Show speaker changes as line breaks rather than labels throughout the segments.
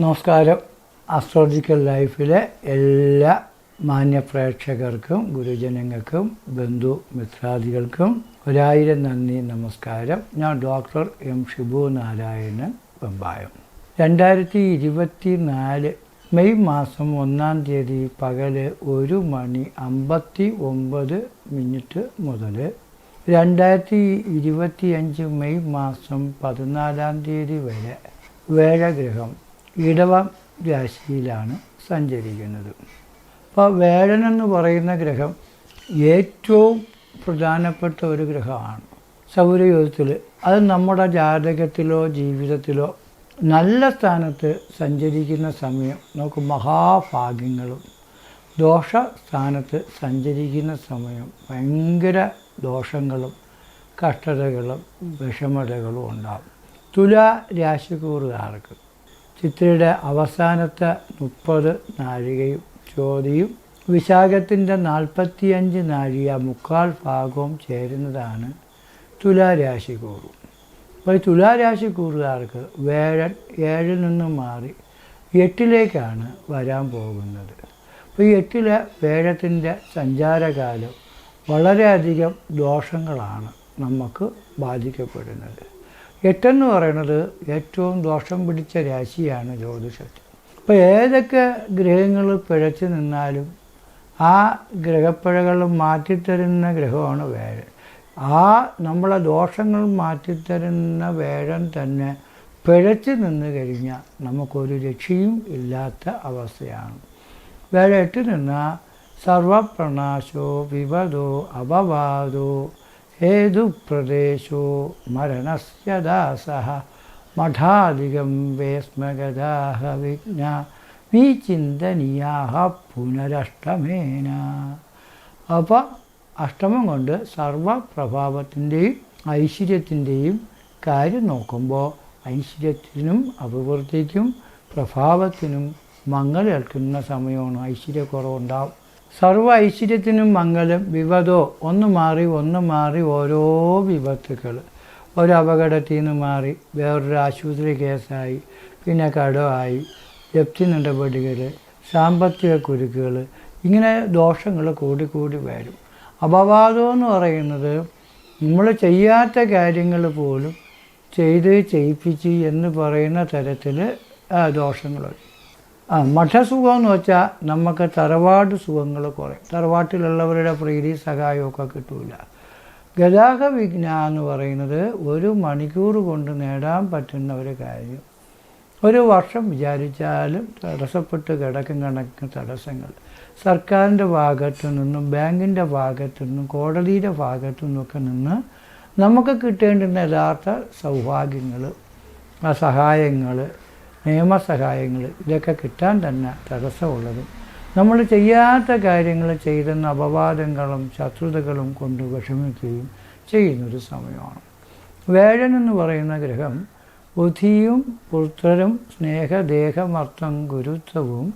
നമസ്കാരം. അസ്ട്രോളജിക്കൽ ലൈഫിലെ എല്ലാ മാന്യ പ്രേക്ഷകർക്കും ഗുരുജനങ്ങൾക്കും ബന്ധു മിത്രാദികൾക്കും ഒരായിരം നന്ദി നമസ്കാരം. ഞാൻ ഡോക്ടർ എം ഷിബു നാരായണൻ വെമ്പായം രണ്ടായിരത്തി ഇരുപത്തി നാല് മെയ് മാസം ഒന്നാം തീയതി പകൽ ഒരു മണി അമ്പത്തി ഒമ്പത് മിനിറ്റ് മുതൽ രണ്ടായിരത്തി ഇരുപത്തിയഞ്ച് മെയ് മാസം പതിനാലാം തീയതി വരെ വേഴഗ്രഹം ഇടവം രാശിയിലാണ് സഞ്ചരിക്കുന്നത്. അപ്പോൾ വേഴൻ എന്ന് പറയുന്ന ഗ്രഹം ഏറ്റവും പ്രധാനപ്പെട്ട ഒരു ഗ്രഹമാണ്. സൗരയൂഥത്തിൽ അത് നമ്മുടെ ജാതകത്തിലോ ജീവിതത്തിലോ നല്ല സ്ഥാനത്ത് സഞ്ചരിക്കുന്ന സമയം നമുക്ക് മഹാഭാഗ്യങ്ങളും ദോഷ സ്ഥാനത്ത് സഞ്ചരിക്കുന്ന സമയം ഭയങ്കര ദോഷങ്ങളും കഷ്ടതകളും വിഷമതകളും ഉണ്ടാകും. തുലാ രാശിക്കൂറുകാർക്ക് ചിത്രയുടെ അവസാനത്തെ മുപ്പത് നാഴികയും ചോതിയും വിശാഖത്തിന്റെ നാൽപ്പത്തിയഞ്ച് നാഴിക മുക്കാൽ ഭാഗവും ചേരുന്നതാണ് തുലാരാശിക്കൂറ്. അപ്പോൾ ഈ തുലാരാശിക്കൂറുകാർക്ക് വേഴൻ ഏഴിൽ നിന്നും മാറി എട്ടിലേക്കാണ് വരാൻ പോകുന്നത്. അപ്പോൾ ഈ എട്ടിലെ വേഴത്തിന്റെ സഞ്ചാരകാലം വളരെയധികം ദോഷങ്ങളാണ് നമുക്ക് ബാധിക്കപ്പെടുന്നത്. എട്ടെന്ന് പറയുന്നത് ഏറ്റവും ദോഷം പിടിച്ച രാശിയാണ് ജ്യോതിഷത്തിൽ. അപ്പോൾ ഏതൊക്കെ ഗ്രഹങ്ങൾ പിഴച്ചു നിന്നാലും ആ ഗ്രഹപ്പിഴകൾ മാറ്റിത്തരുന്ന ഗ്രഹമാണ് വേഴൻ. ആ നമ്മളെ ദോഷങ്ങൾ മാറ്റിത്തരുന്ന വേഴൻ തന്നെ പിഴച്ചു നിന്ന് കഴിഞ്ഞാൽ നമുക്കൊരു രക്ഷയും ഇല്ലാത്ത അവസ്ഥയാണ്. വേഴ എട്ട് നിന്നാൽ സർവപ്രണാശോ വിപദോ അപവാദോ ഹേതുപ്രദേശോ മരണസ്യ ദാസഃ. മഠാധികം വേസ്മഗതാഹ വിജ്ഞ വിചിന്തനീയാഹ പുനരഷ്ടമേന. അപ്പോൾ അഷ്ടമം കൊണ്ട് സർവപ്രഭാവത്തിന്റെയും ഐശ്വര്യത്തിന്റെയും കാര്യം നോക്കുമ്പോൾ ഐശ്വര്യത്തിനും അഭിവൃദ്ധിക്കും പ്രഭാവത്തിനും മങ്ങലേൽക്കുന്ന സമയമാണ് ഐശ്വര്യക്കുറവുണ്ടാവും. സർവ ഐശ്വര്യത്തിനും മംഗലം വിപതോ ഒന്ന് മാറി ഒന്ന് മാറി ഓരോ വിപത്തുക്കൾ ഒരു അപകടത്തിൽ നിന്ന് മാറി വേറൊരു ആശുപത്രി കേസായി പിന്നെ കടമായി ജപ്തി നടപടികൾ സാമ്പത്തിക കുരുക്കുകൾ ഇങ്ങനെ ദോഷങ്ങൾ കൂടി കൂടി വരും. അപവാദം എന്ന് പറയുന്നത് നമ്മൾ ചെയ്യാത്ത കാര്യങ്ങൾ പോലും ചെയ്ത് ചെയ്യിപ്പിച്ച് എന്ന് പറയുന്ന തരത്തിൽ ദോഷങ്ങളുണ്ട് ആ മഠസുഖം എന്ന് വെച്ചാൽ നമുക്ക് തറവാട് സുഖങ്ങൾ കുറയും. തറവാട്ടിലുള്ളവരുടെ പ്രീതി സഹായമൊക്കെ കിട്ടൂല. ഗതാഗ വിജ്ഞ എന്ന് പറയുന്നത് ഒരു മണിക്കൂർ കൊണ്ട് നേടാൻ പറ്റുന്ന ഒരു കാര്യം. ഒരു വർഷം വിചാരിച്ചാലും തടസ്സപ്പെട്ട് കിടക്കും കണക്കിന് തടസ്സങ്ങൾ. സർക്കാരിന്റെ ഭാഗത്തു നിന്നും ബാങ്കിന്റെ ഭാഗത്തു നിന്നും കോടതിയുടെ ഭാഗത്തു നിന്നൊക്കെ നിന്ന് നമുക്ക് കിട്ടേണ്ടുന്ന യഥാർത്ഥ സൗഭാഗ്യങ്ങൾ ആ സഹായങ്ങൾ നിയമസഹായങ്ങൾ ഇതൊക്കെ കിട്ടാൻ തന്നെ തടസ്സമുള്ളത്. നമ്മൾ ചെയ്യാത്ത കാര്യങ്ങൾ ചെയ്തെന്ന അപവാദങ്ങളും ശത്രുതകളും കൊണ്ട് വിഷമിക്കുകയും ചെയ്യുന്നൊരു സമയമാണ്. വേഴൻ എന്ന് പറയുന്ന ഗ്രഹം ബുദ്ധിയും പുത്രരും സ്നേഹദേഹമർത്ഥം ഗുരുത്വവും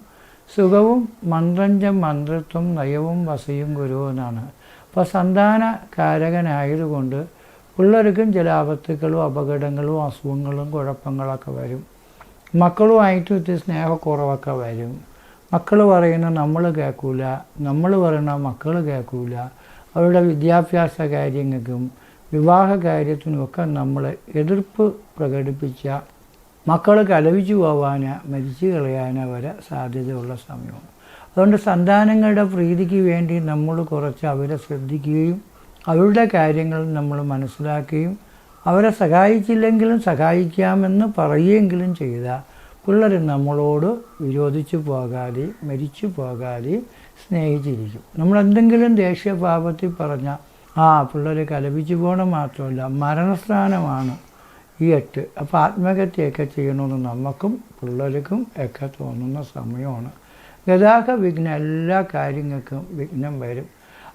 സുഖവും മന്ത്രഞ്ചം മന്ത്രത്വം നയവും വസയും ഗുരു എന്നാണ് അപ്പോൾ സന്താന കാരകനായതുകൊണ്ട് പിള്ളേർക്കും ചില ആപത്തുക്കളും അപകടങ്ങളും അസുഖങ്ങളും കുഴപ്പങ്ങളൊക്കെ വരും. മക്കളുമായിട്ട് ഒത്തിരി സ്നേഹക്കുറവൊക്കെ വരും. മക്കൾ പറയുന്ന നമ്മൾ കേൾക്കൂല നമ്മൾ പറയുന്ന മക്കൾ കേൾക്കൂല. അവരുടെ വിദ്യാഭ്യാസ കാര്യങ്ങൾക്കും വിവാഹ കാര്യത്തിനുമൊക്കെ നമ്മൾ എതിർപ്പ് പ്രകടിപ്പിച്ച മക്കൾ കലവിച്ചു പോവാൻ മരിച്ചു കളയാൻ വരെ സാധ്യതയുള്ള സമയമാണ്. അതുകൊണ്ട് സന്താനങ്ങളുടെ പ്രീതിക്ക് വേണ്ടി നമ്മൾ കുറച്ച് അവരെ ശ്രദ്ധിക്കുകയും അവരുടെ കാര്യങ്ങൾ നമ്മൾ മനസ്സിലാക്കുകയും അവരെ സഹായിച്ചില്ലെങ്കിലും സഹായിക്കാമെന്ന് പറയുകയെങ്കിലും ചെയ്ത പിള്ളേർ നമ്മളോട് വിരോധിച്ചു പോകാതെ മരിച്ചു പോകാതെ സ്നേഹിച്ചിരിക്കും. നമ്മളെന്തെങ്കിലും ദേഷ്യഭാവത്തിൽ പറഞ്ഞാൽ ആ പിള്ളേർ കലപിച്ചു പോകണം മാത്രമല്ല മരണസ്ഥാനമാണ് ഈ എട്ട്. അപ്പോൾ ആത്മഹത്യയൊക്കെ ചെയ്യണമെന്ന് നമുക്കും പിള്ളേർക്കും ഒക്കെ തോന്നുന്ന സമയമാണ്. ഗതാഗത വിഘ്നം എല്ലാ കാര്യങ്ങൾക്കും വിഘ്നം വരും.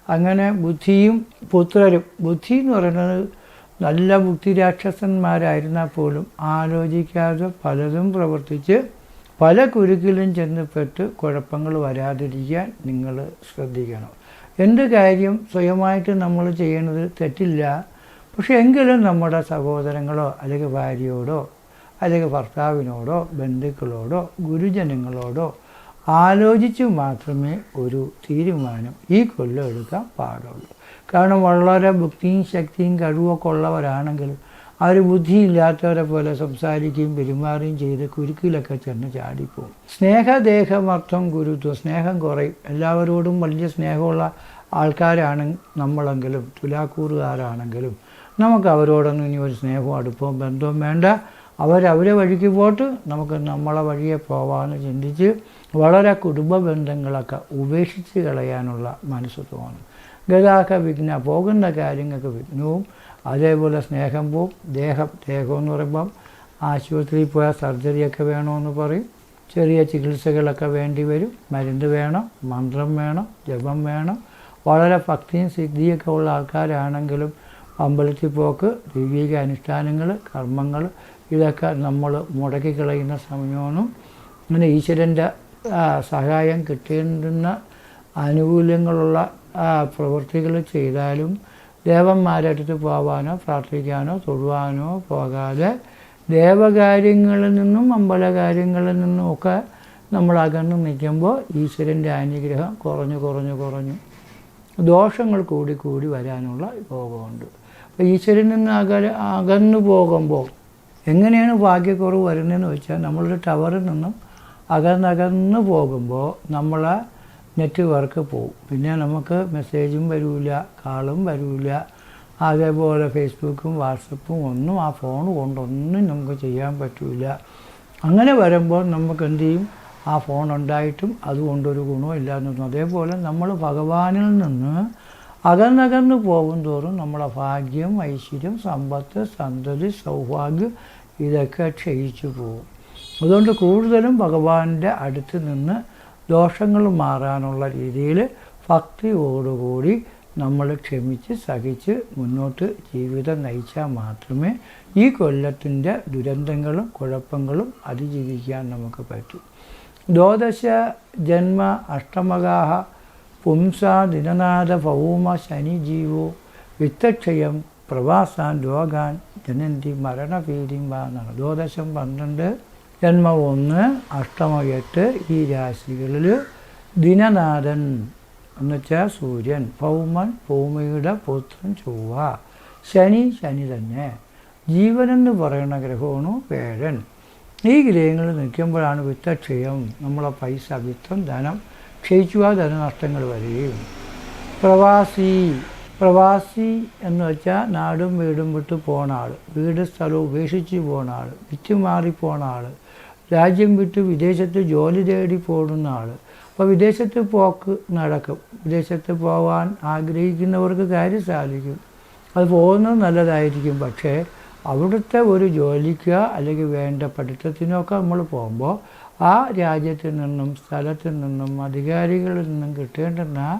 അങ്ങനെ ബുദ്ധിയും പുത്രരും ബുദ്ധി എന്ന് പറയുന്നത് നല്ല ബുദ്ധി രാക്ഷസന്മാരായിരുന്നാൽ പോലും ആലോചിക്കാതെ പലതും പ്രവർത്തിച്ച് പല കുരുക്കിലും ചെന്നപ്പെട്ട് കുഴപ്പങ്ങൾ വരാതിരിക്കാൻ നിങ്ങൾ ശ്രദ്ധിക്കണം. എന്ത് കാര്യം സ്വയമായിട്ട് നമ്മൾ ചെയ്യുന്നത് തെറ്റില്ല. പക്ഷെ എങ്കിലും നമ്മുടെ സഹോദരങ്ങളോ അല്ലെങ്കിൽ ഭാര്യയോടോ അല്ലെങ്കിൽ ഭർത്താവിനോടോ ബന്ധുക്കളോടോ ഗുരുജനങ്ങളോടോ ആലോചിച്ച് മാത്രമേ ഒരു തീരുമാനം ഈ കൊല്ലം എടുക്കാൻ പാടുള്ളൂ. കാരണം വളരെ ബുദ്ധിയും ശക്തിയും കഴിവൊക്കെ ഉള്ളവരാണെങ്കിലും അവർ ബുദ്ധിയില്ലാത്തവരെ പോലെ സംസാരിക്കുകയും പെരുമാറുകയും ചെയ്ത് കുരുക്കിലൊക്കെ ചെന്ന് ചാടിപ്പോവും സ്നേഹദേഹമർത്ഥം ഗുരുത്വം സ്നേഹം കുറയും. എല്ലാവരോടും വലിയ സ്നേഹമുള്ള ആൾക്കാരാണ് നമ്മളെങ്കിലും തുലാക്കൂറുകാരാണെങ്കിലും നമുക്ക് അവരോടൊന്നും ഇനി ഒരു സ്നേഹവും അടുപ്പവും ബന്ധവും വേണ്ട. അവരവരെ വഴിക്ക് പോട്ട് നമുക്ക് നമ്മളെ വഴിയെ പോവാമെന്ന് ചിന്തിച്ച് വളരെ കുടുംബ ബന്ധങ്ങളൊക്കെ ഉപേക്ഷിച്ച് കളയാനുള്ള മനസ്സ് തോന്നും. ഗതാഗത വിഘ്ന പോകുന്ന കാര്യങ്ങൾക്ക് വിഘ്നവും അതേപോലെ സ്നേഹം പോവും ദേഹം ദേഹം എന്ന് പറയുമ്പം ആശുപത്രിയിൽ പോയാൽ സർജറിയൊക്കെ വേണമെന്ന് പറയും. ചെറിയ ചികിത്സകളൊക്കെ വേണ്ടി വരും. മരുന്ന് വേണം മന്ത്രം വേണം ജപം വേണം. വളരെ ഭക്തിയും സിദ്ധിയൊക്കെ ഉള്ള ആൾക്കാരാണെങ്കിലും അമ്പലത്തിൽ പോക്ക് ദൈവിക അനുഷ്ഠാനങ്ങൾ കർമ്മങ്ങൾ ഇതൊക്കെ നമ്മൾ മുടക്കി കളയുന്ന സമയമാണ്. അങ്ങനെ ഈശ്വരന്റെ സഹായം കിട്ടേണ്ടുന്ന ആനുകൂല്യങ്ങളുള്ള പ്രവൃത്തികൾ ചെയ്താലും ദേവന്മാരടുത്ത് പോവാനോ പ്രാർത്ഥിക്കാനോ തൊഴുവാനോ പോകാതെ ദേവകാര്യങ്ങളിൽ നിന്നും അമ്പലകാര്യങ്ങളിൽ നിന്നും ഒക്കെ നമ്മൾ അകന്നു നിൽക്കുമ്പോൾ ഈശ്വരന്റെ അനുഗ്രഹം കുറഞ്ഞു കുറഞ്ഞു കുറഞ്ഞു. ദോഷങ്ങൾ കൂടി കൂടി വരാനുള്ള യോഗമുണ്ട്. അപ്പോൾ ഈശ്വരൻ നിന്ന് അകല അകന്നു പോകുമ്പോൾ എങ്ങനെയാണ് ഭാഗ്യക്കുറവ് വരുന്നതെന്ന് വെച്ചാൽ നമ്മളൊരു ടവറിൽ നിന്നും അകന്നകന്ന് പോകുമ്പോൾ നമ്മളെ നെറ്റ്വർക്ക് പോവും. പിന്നെ നമുക്ക് മെസ്സേജും വരില്ല കാളും വരില്ല അതേപോലെ ഫേസ്ബുക്കും വാട്സപ്പും ഒന്നും ആ ഫോൺ കൊണ്ടൊന്നും നമുക്ക് ചെയ്യാൻ പറ്റില്ല അങ്ങനെ വരുമ്പോൾ നമുക്ക് എന്ത് ചെയ്യും? ആ ഫോൺ ഉണ്ടായിട്ടും അതുകൊണ്ടൊരു ഗുണവും ഇല്ലാന്ന് അതേപോലെ നമ്മൾ ഭഗവാനിൽ നിന്ന് അകന്നകന്ന് പോകും തോറും നമ്മളെ ഭാഗ്യം ഐശ്വര്യം സമ്പത്ത് സന്തതി സൗഭാഗ്യം ഇതൊക്കെ ക്ഷയിച്ചു പോകും. അതുകൊണ്ട് കൂടുതലും ഭഗവാന്റെ അടുത്ത് നിന്ന് ദോഷങ്ങൾ മാറാനുള്ള രീതിയിൽ ഭക്തിയോടുകൂടി നമ്മൾ ക്ഷമിച്ച് സഹിച്ച് മുന്നോട്ട് ജീവിതം നയിച്ചാൽ മാത്രമേ ഈ കൊല്ലത്തിന്റെ ദുരന്തങ്ങളും കുഴപ്പങ്ങളും അതിജീവിക്കാൻ നമുക്ക് പറ്റൂ. ദ്വാദശ ജന്മ അഷ്ടമകാഹ പുംസ ദിനനാഥ ഭൗമ ശനി ജീവോ വിത്തക്ഷയം പ്രവാസാൻ രോഗാൻ ജനന്തി മരണഭീതി വാന്നാണ് ദ്വാദശം പന്ത്രണ്ട് ജന്മം ഒന്ന് അഷ്ടമം എട്ട് ഈ രാശികളിൽ ദിനനാഥൻ എന്നുവെച്ചാൽ സൂര്യൻ. ഭൗമൻ ഭൂമിയുടെ പുത്രൻ ചൊവ്വ. ശനി ശനി തന്നെ. ജീവനെന്ന് പറയുന്ന ഗ്രഹമാണ് വേഴൻ ഈ ഗ്രഹങ്ങൾ നിൽക്കുമ്പോഴാണ് വിത്തക്ഷയം നമ്മളെ പൈസ വിത്തം ധനം ക്ഷയിച്ചുവാ ധനനഷ്ടങ്ങൾ വരികയും. പ്രവാസി പ്രവാസി എന്ന് വെച്ചാൽ നാടും വീടും വിട്ട് പോണ ആൾ വീട് സ്ഥലവും ഉപേക്ഷിച്ച് പോണ ആൾ വിറ്റ് മാറിപ്പോണ ആൾ രാജ്യം വിട്ട് വിദേശത്ത് ജോലി തേടി പോകുന്ന ആൾ അപ്പോൾ വിദേശത്ത് പോക്ക് നടക്കും. വിദേശത്ത് പോകാൻ ആഗ്രഹിക്കുന്നവർക്ക് കാര്യം സാധിക്കും. അത് പോകുന്നത് നല്ലതായിരിക്കും. പക്ഷേ അവിടുത്തെ ഒരു ജോലിക്കോ അല്ലെങ്കിൽ വേണ്ട പഠിത്തത്തിനൊക്കെ നമ്മൾ പോകുമ്പോൾ ആ രാജ്യത്തിൽ നിന്നും സ്ഥലത്തിൽ നിന്നും അധികാരികളിൽ നിന്നും കിട്ടേണ്ടുന്ന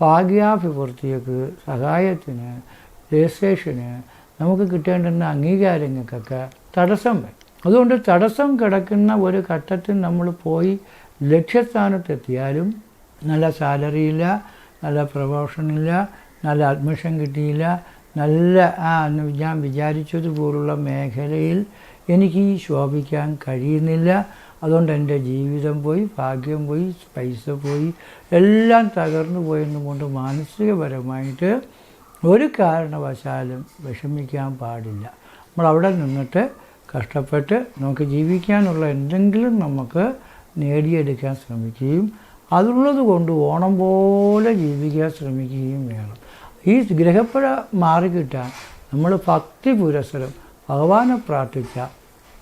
ഭാഗ്യാഭിവൃദ്ധിക്ക് സഹായത്തിന് രജിസ്ട്രേഷന് നമുക്ക് കിട്ടേണ്ടുന്ന അംഗീകാരങ്ങൾക്കൊക്കെ തടസ്സം വരും. അതുകൊണ്ട് തടസ്സം കിടക്കുന്ന ഒരു ഘട്ടത്തിൽ നമ്മൾ പോയി ലക്ഷ്യസ്ഥാനത്തെത്തിയാലും നല്ല സാലറി ഇല്ല നല്ല പ്രൊമോഷനില്ല നല്ല അഡ്മിഷൻ കിട്ടിയില്ല നല്ല ആ ഞാൻ വിചാരിച്ചതുപോലുള്ള മേഖലയിൽ എനിക്ക് ശോഭിക്കാൻ കഴിയുന്നില്ല. അതുകൊണ്ട് എന്റെ ജീവിതം പോയി ഭാഗ്യം പോയി പൈസ പോയി എല്ലാം തകർന്നു പോയെന്നും കൊണ്ട് മാനസികപരമായിട്ട് ഒരു കാരണവശാലും വിഷമിക്കാൻ പാടില്ല. നമ്മൾ അവിടെ നിന്നിട്ട് കഷ്ടപ്പെട്ട് നമുക്ക് ജീവിക്കാനുള്ള എന്തെങ്കിലും നമുക്ക് നേടിയെടുക്കാൻ ശ്രമിക്കുകയും അതുള്ളത് കൊണ്ട് ഓണം പോലെ ജീവിക്കാൻ ശ്രമിക്കുകയും വേണം. ഈ ഗ്രഹപ്പുഴ മാറിക്കിട്ടാൻ നമ്മൾ ഭക്തി പുരസരം ഭഗവാനെ പ്രാർത്ഥിച്ച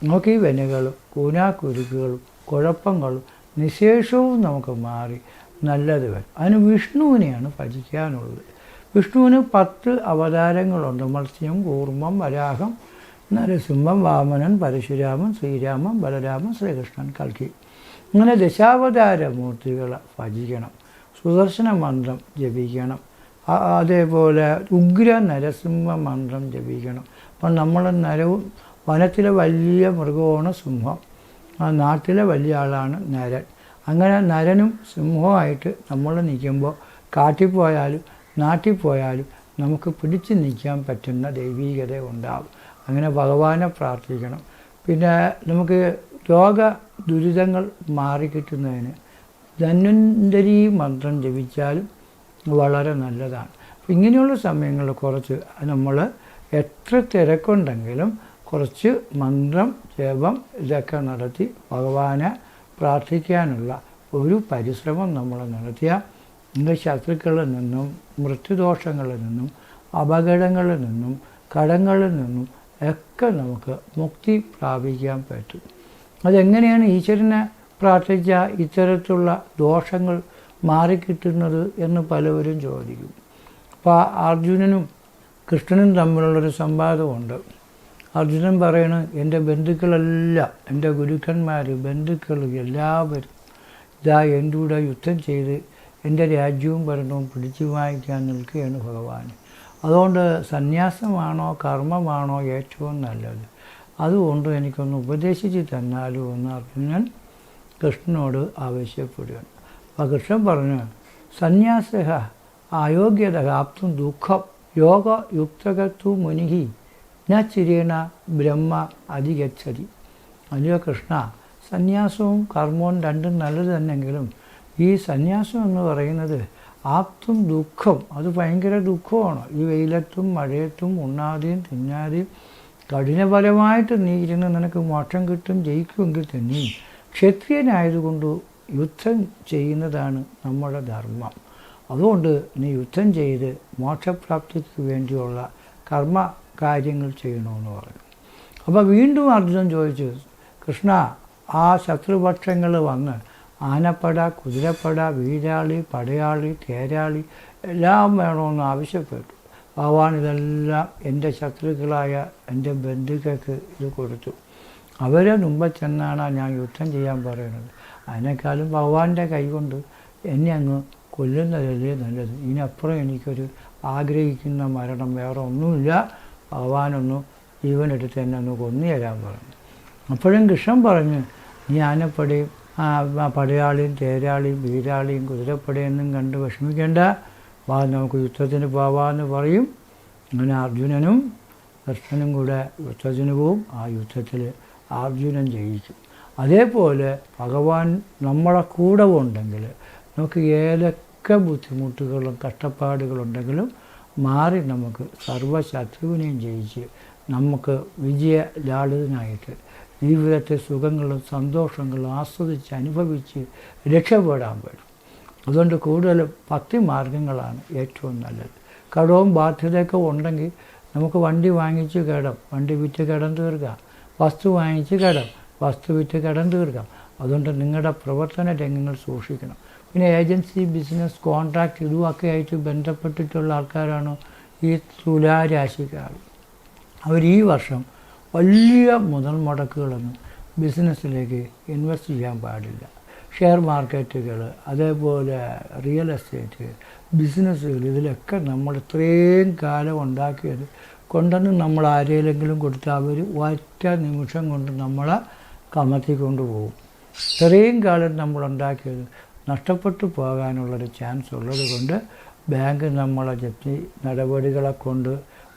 നമുക്ക് ഈ വെനകളും കൂനാക്കുരുക്കുകളും കുഴപ്പങ്ങളും നിശേഷവും നമുക്ക് മാറി നല്ലത് വരും. അതിന് വിഷ്ണുവിനെയാണ് ഭജിക്കാനുള്ളത്. വിഷ്ണുവിന് പത്ത് അവതാരങ്ങളുണ്ട്. മത്സ്യം കൂർമ്മം വരാഹം നരസിംഹം വാമനൻ പരശുരാമൻ ശ്രീരാമൻ ബലരാമൻ ശ്രീകൃഷ്ണൻ കൽക്കി. ഇങ്ങനെ ദശാവതാര മൂർത്തികളെ ഭജിക്കണം. സുദർശന മന്ത്രം ജപിക്കണം. അതേപോലെ ഉഗ്ര നരസിംഹ മന്ത്രം ജപിക്കണം. അപ്പം നമ്മൾ നരവും വനത്തിലെ വലിയ മൃഗമാണ് സിംഹം. നാട്ടിലെ വലിയ ആളാണ് നരൻ. അങ്ങനെ നരനും സിംഹമായിട്ട് നമ്മൾ നിൽക്കുമ്പോൾ കാട്ടിൽ പോയാലും നാട്ടിൽ പോയാലും നമുക്ക് പിടിച്ചു നിൽക്കാൻ പറ്റുന്ന ദൈവീകത ഉണ്ടാവും. അങ്ങനെ ഭഗവാനെ പ്രാർത്ഥിക്കണം. പിന്നെ നമുക്ക് രോഗ ദുരിതങ്ങൾ മാറിക്കിട്ടുന്നതിന് ധന്വന്തരി മന്ത്രം ജപിച്ചാലും വളരെ നല്ലതാണ്. അപ്പം ഇങ്ങനെയുള്ള സമയങ്ങളിൽ കുറച്ച് നമ്മൾ എത്ര തിരക്കുണ്ടെങ്കിലും കുറച്ച് മന്ത്രം ജപം ഇതൊക്കെ നടത്തി ഭഗവാനെ പ്രാർത്ഥിക്കാനുള്ള ഒരു പരിശ്രമം നമ്മൾ നടത്തിയാൽ ഇന്ന് ശത്രുക്കളിൽ നിന്നും മൃത്യുദോഷങ്ങളിൽ നിന്നും അപകടങ്ങളിൽ നിന്നും കടങ്ങളിൽ നിന്നും ഒക്കെ നമുക്ക് മുക്തി പ്രാപിക്കാൻ പറ്റും. അതെങ്ങനെയാണ് ഈശ്വരനെ പ്രാർത്ഥിച്ച ഇത്തരത്തിലുള്ള ദോഷങ്ങൾ മാറിക്കിട്ടുന്നത് എന്ന് പലവരും ചോദിക്കും. അപ്പോൾ അർജുനനും കൃഷ്ണനും തമ്മിലുള്ളൊരു സംവാദമുണ്ട്. അർജുനൻ പറയണ എന്റെ ബന്ധുക്കളെല്ലാം എന്റെ ഗുരുക്കന്മാർ ബന്ധുക്കൾ എല്ലാവരും ഇതാ എന്റെ കൂടെ യുദ്ധം ചെയ്ത് എന്റെ രാജ്യവും ഭരണവും പിടിച്ചു വാങ്ങിക്കാൻ നിൽക്കുകയാണ് ഭഗവാൻ. അതുകൊണ്ട് സന്യാസമാണോ കർമ്മമാണോ ഏറ്റവും നല്ലത്? അതുകൊണ്ട് എനിക്കൊന്ന് ഉപദേശിച്ച് തന്നാലും എന്ന് അർജുനൻ കൃഷ്ണനോട് ആവശ്യപ്പെടുകയാണ്. അപ്പോൾ കൃഷ്ണൻ പറഞ്ഞു സന്യാസ അയോഗ്യത ആപ്തും ദുഃഖം യോഗ യുക്തകത്തു മുനിഹി ന ചിരേണ ബ്രഹ്മ അധികച്ചതി അല്ലയോ കൃഷ്ണ സന്യാസവും കർമ്മവും രണ്ടും നല്ലത് തന്നെങ്കിലും ഈ സന്യാസം എന്ന് പറയുന്നത് ആപ്തും ദുഃഖം അത് ഭയങ്കര ദുഃഖമാണ്. ഈ വെയിലത്തും മഴയത്തും ഉണ്ണാതെയും തിന്നാതെയും കഠിനപരമായിട്ട് നീ ഇരുന്ന് നിനക്ക് മോക്ഷം കിട്ടും ജയിക്കുമെങ്കിൽ തന്നെയും ക്ഷത്രിയനായതുകൊണ്ട് യുദ്ധം ചെയ്യുന്നതാണ് നമ്മുടെ ധർമ്മം. അതുകൊണ്ട് നീ യുദ്ധം ചെയ്ത് മോക്ഷപ്രാപ്തിക്ക് വേണ്ടിയുള്ള കർമ്മ കാര്യങ്ങൾ ചെയ്യണമെന്ന് പറഞ്ഞു. അപ്പോൾ വീണ്ടും അർജുനൻ ചോദിച്ചു കൃഷ്ണ ആ ശത്രുപക്ഷങ്ങൾ വന്ന് ആനപ്പട കുതിരപ്പട വീരാളി പടയാളി തേരാളി എല്ലാം വേണമെന്ന് ആവശ്യപ്പെട്ടു. ഭഗവാൻ ഇതെല്ലാം എന്റെ ശത്രുക്കളായ എന്റെ ബന്ധുക്കൾക്ക് ഇത് കൊടുത്തു. അവരെ മുമ്പ് ചെന്നാണ് ഞാൻ യുദ്ധം ചെയ്യാൻ പറയുന്നത്. അതിനേക്കാളും ഭഗവാന്റെ കൈകൊണ്ട് എന്നെ അങ്ങ് കൊല്ലുന്നതല്ലേ നല്ലത്. ഇതിനപ്പുറം എനിക്കൊരു ആഗ്രഹിക്കുന്ന മരണം വേറെ ഒന്നുമില്ല. ഭഗവാനൊന്ന് ജീവനെടുത്ത് എന്നെ ഒന്ന് കൊന്നു തരാൻ പറഞ്ഞു. അപ്പോഴും കൃഷ്ണൻ പറഞ്ഞ് നീ ആനപ്പടയും പടയാളിയും തേരാളിയും വീരാളിയും കുതിരപ്പടയെന്നും കണ്ട് വിഷമിക്കേണ്ട. വാ നമുക്ക് യുദ്ധത്തിന് പോവാമെന്ന് പറയും. അങ്ങനെ അർജുനനും കൃഷ്ണനും കൂടെ യുദ്ധത്തിന് പോവും. ആ യുദ്ധത്തിൽ അർജുനൻ ജയിച്ചു അതേപോലെ ഭഗവാൻ നമ്മളെ കൂടെ ഉണ്ടെങ്കിൽ നമുക്ക് ഏതൊക്കെ ബുദ്ധിമുട്ടുകളും കഷ്ടപ്പാടുകളുണ്ടെങ്കിലും മാറി നമുക്ക് സർവശത്രുവിനെയും ജയിച്ച് നമുക്ക് വിജയലാളിതനായിട്ട് ജീവിതത്തെ സുഖങ്ങളും സന്തോഷങ്ങളും ആസ്വദിച്ച് അനുഭവിച്ച് രക്ഷപ്പെടാൻ വേണം. അതുകൊണ്ട് കൂടുതൽ ഭക്തി മാർഗങ്ങളാണ് ഏറ്റവും നല്ലത്. കടവും ബാധ്യതയൊക്കെ ഉണ്ടെങ്കിൽ നമുക്ക് വണ്ടി വാങ്ങിച്ച് കിടം. വണ്ടി വിറ്റ് കടം തീർക്കാം. വസ്തു വാങ്ങിച്ച് കിടം. വസ്തു വിറ്റ് കടം തീർക്കാം. അതുകൊണ്ട് നിങ്ങളുടെ പ്രവർത്തന രംഗങ്ങൾ സൂക്ഷിക്കണം. പിന്നെ ഏജൻസി ബിസിനസ് കോൺട്രാക്റ്റ് ഇതുമൊക്കെ ആയിട്ട് ബന്ധപ്പെട്ടിട്ടുള്ള ആൾക്കാരാണ് ഈ തുലാരാശിക്കാർ. അവർ ഈ വർഷം വലിയ മുതൽ മുടക്കുകളൊന്നും ബിസിനസ്സിലേക്ക് ഇൻവെസ്റ്റ് ചെയ്യാൻ പാടില്ല. ഷെയർ മാർക്കറ്റുകൾ അതേപോലെ റിയൽ എസ്റ്റേറ്റ് ബിസിനസ്സുകൾ ഇതിലൊക്കെ നമ്മൾ ഇത്രയും കാലം ഉണ്ടാക്കിയത് കൊണ്ടുവന്ന് നമ്മൾ ആരെങ്കിലും കൊടുത്ത് അവർ ഒറ്റ നിമിഷം കൊണ്ട് നമ്മളെ കമത്തി ഇത്രയും കാലം നമ്മൾ ഉണ്ടാക്കിയത് നഷ്ടപ്പെട്ടു പോകാനുള്ളൊരു ചാൻസ് ഉള്ളത് കൊണ്ട് ബാങ്ക് നമ്മളെ ജപ്തി നടപടികളെ കൊണ്ട്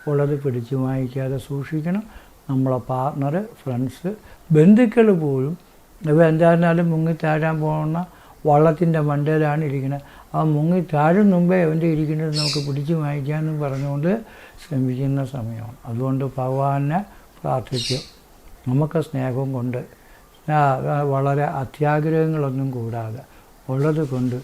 ഉള്ളത് പിടിച്ചു വാങ്ങിക്കാതെ സൂക്ഷിക്കണം. നമ്മളെ പാർട്ണർ ഫ്രണ്ട്സ് ബന്ധുക്കൾ പോലും ഇവ എന്തായിരുന്നാലും മുങ്ങി താഴാൻ പോകുന്ന വള്ളത്തിന്റെ മണ്ടയിലാണ് ഇരിക്കുന്നത്. ആ മുങ്ങി താഴും മുമ്പേ അവന്റെ ഇരിക്കുന്നത് നമുക്ക് പിടിച്ചു വാങ്ങിക്കാമെന്ന് പറഞ്ഞുകൊണ്ട് ശ്രമിക്കുന്ന സമയമാണ്. അതുകൊണ്ട് ഭഗവാനെ പ്രാർത്ഥിക്കും നമുക്ക് സ്നേഹം കൊണ്ട്. വളരെ അത്യാഗ്രഹങ്ങളൊന്നും കൂടാതെ ഉള്ളത് കൊണ്ട്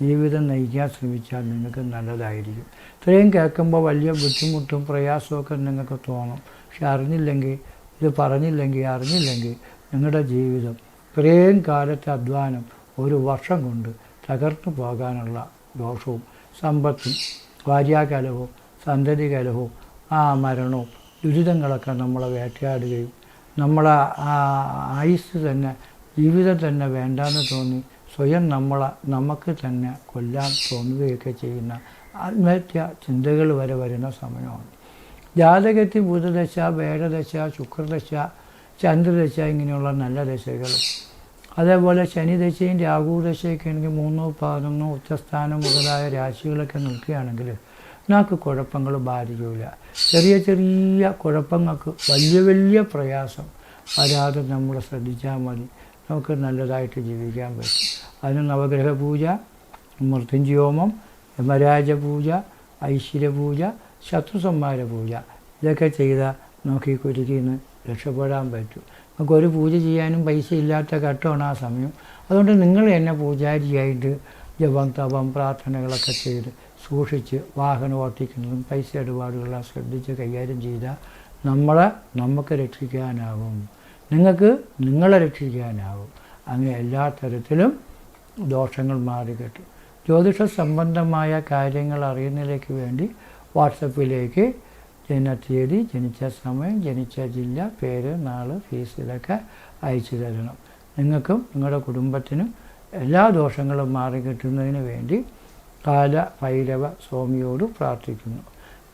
ജീവിതം നയിക്കാൻ ശ്രമിച്ചാൽ നിങ്ങൾക്ക് നല്ലതായിരിക്കും. ഇത്രയും കേൾക്കുമ്പോൾ വലിയ ബുദ്ധിമുട്ടും പ്രയാസമൊക്കെ നിങ്ങൾക്ക് തോന്നും. പക്ഷെ അറിഞ്ഞില്ലെങ്കിൽ ഇത് പറഞ്ഞില്ലെങ്കിൽ അറിഞ്ഞില്ലെങ്കിൽ നിങ്ങളുടെ ജീവിതം ഇത്രയും കാലത്തെ അധ്വാനം ഒരു വർഷം കൊണ്ട് തകർന്നു പോകാനുള്ള ദോഷവും സമ്പത്തും ഭാര്യാകലഹവും സന്തതി കലഹവും ആ മരണവും ദുരിതങ്ങളൊക്കെ നമ്മളെ വേട്ടയാടുകയും നമ്മളെ ആയുസ് തന്നെ ജീവിതം തന്നെ വേണ്ടാന്ന് തോന്നി സ്വയം നമ്മളെ നമുക്ക് തന്നെ കൊല്ലാൻ തോന്നുകയൊക്കെ ചെയ്യുന്ന ആത്മഹത്യ ചിന്തകൾ വരെ വരുന്ന സമയമാണ്. ജാതകത്തിൽ ബുധദശ വേടദശ ശുക്രദശ ചന്ദ്രദശ ഇങ്ങനെയുള്ള നല്ല ദശകൾ. അതേപോലെ ശനിദശയും രാഹുദശയൊക്കെ ആണെങ്കിൽ മൂന്നോ പതിനൊന്നോ ഉച്ചസ്ഥാനം മുതലായ രാശികളൊക്കെ നിൽക്കുകയാണെങ്കിൽ നമുക്ക് കുഴപ്പങ്ങൾ ബാധിക്കില്ല ചെറിയ ചെറിയ കുഴപ്പങ്ങൾക്ക് വലിയ വലിയ പ്രയാസം വരാതെ നമ്മൾ ശ്രദ്ധിച്ചാൽ മതി. നമുക്ക് നല്ലതായിട്ട് ജീവിക്കാൻ പറ്റും. അതിന് നവഗ്രഹ പൂജ മൃത്യുഞ്ജയോമം യമരാജ പൂജ ഐശ്വര്യ പൂജ ശത്രുസംഹാര പൂജ ഇതൊക്കെ ചെയ്താൽ നമുക്ക് ഈ കുരുക്കിൽ നിന്ന് രക്ഷപ്പെടാൻ പറ്റും. നമുക്ക് ഒരു പൂജ ചെയ്യാനും പൈസ ഇല്ലാത്ത ഘട്ടമാണ് ആ സമയം. അതുകൊണ്ട് നിങ്ങൾ എന്നെ പൂജാരിയായിട്ട് ജപം തപം പ്രാർത്ഥനകളൊക്കെ ചെയ്ത് സൂക്ഷിച്ച് വാഹനം ഓട്ടിക്കുന്നതും പൈസ ഇടപാടുകളെല്ലാം ശ്രദ്ധിച്ച് കൈകാര്യം ചെയ്താൽ നമ്മളെ നമുക്ക് രക്ഷിക്കാനാവും നിങ്ങൾക്ക് നിങ്ങളെ രക്ഷിക്കാനാവും. അങ്ങനെ എല്ലാ തരത്തിലും ദോഷങ്ങൾ മാറിക്കിട്ടും ജ്യോതിഷ സംബന്ധമായ കാര്യങ്ങൾ അറിയുന്നതിലേക്ക് വേണ്ടി വാട്സപ്പിലേക്ക് ജനനത്തീയതി ജനിച്ച സമയം ജനിച്ച ജില്ല പേര് നാൾ ഫീസ് ഇതൊക്കെ അയച്ചു തരണം. നിങ്ങൾക്കും നിങ്ങളുടെ കുടുംബത്തിനും എല്ലാ ദോഷങ്ങളും മാറിക്കിട്ടുന്നതിന് വേണ്ടി കാല ഭൈരവ സ്വാമിയോട് പ്രാർത്ഥിക്കുന്നു.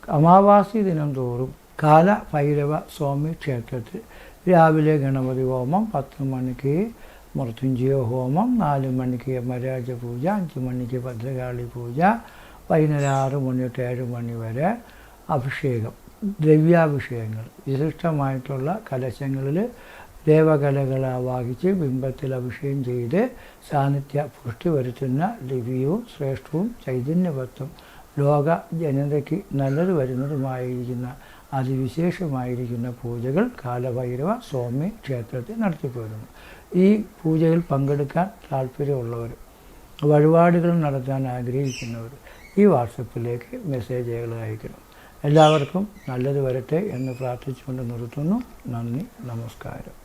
അമാവാസി ദിനം തോറും കാല ഭൈരവ സ്വാമി ക്ഷേത്രത്തിൽ രാവിലെ ഗണപതി ഹോമം പത്ത് മണിക്ക് മൃത്യുഞ്ജയ ഹോമം നാല് മണിക്ക് യമരാജ പൂജ അഞ്ച് മണിക്ക് ഭദ്രകാളി പൂജ വൈകുന്നേരം ആറ് മണി തൊട്ട് ഏഴ് മണി വരെ അഭിഷേകം ദ്രവ്യാഭിഷേകങ്ങൾ. വിശിഷ്ടമായിട്ടുള്ള കലശങ്ങളിൽ ദേവകലകൾ ആവാഹിച്ച് ബിംബത്തിൽ അഭിഷേകം ചെയ്ത് സാന്നിധ്യ പുഷ്ടി വരുത്തുന്ന ദിവ്യവും ശ്രേഷ്ഠവും ചൈതന്യവത്വം ലോക ജനതയ്ക്ക് നല്ലത് വരുന്നതുമായിരിക്കുന്ന അതിവിശേഷമായിരിക്കുന്ന പൂജകൾ കാലഭൈരവ സ്വാമി ക്ഷേത്രത്തിൽ നടത്തിപ്പോരുന്നു ഈ പൂജയിൽ പങ്കെടുക്കാൻ താല്പര്യമുള്ളവർ വഴിപാടുകൾ നടത്താൻ ആഗ്രഹിക്കുന്നവർ ഈ വാട്സപ്പിലേക്ക് മെസ്സേജുകൾ അയക്കണം. എല്ലാവർക്കും നല്ലത് വരട്ടെ എന്ന് പ്രാർത്ഥിച്ചുകൊണ്ട് നിർത്തുന്നു. നന്ദി നമസ്കാരം.